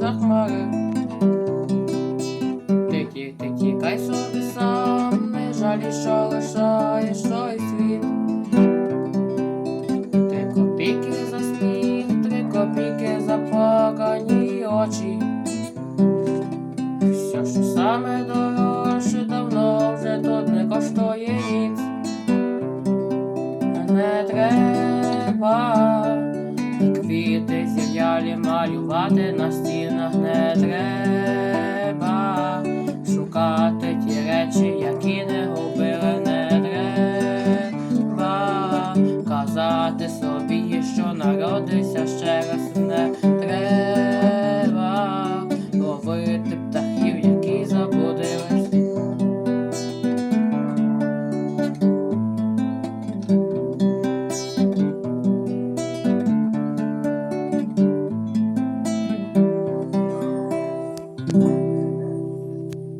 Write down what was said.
за хмари. Ти ті, ти тікай собі сам, не жалі, що лишаєш той світ. Три копійки за сміх, три копійки за плакані очі. Все, що саме дорожче, давно вже тут не коштує ніц. Не треба зів'ялі малювати на стінах не треба. Шукати ті речі, які не губили, не треба. Казати собі, що народився ще раз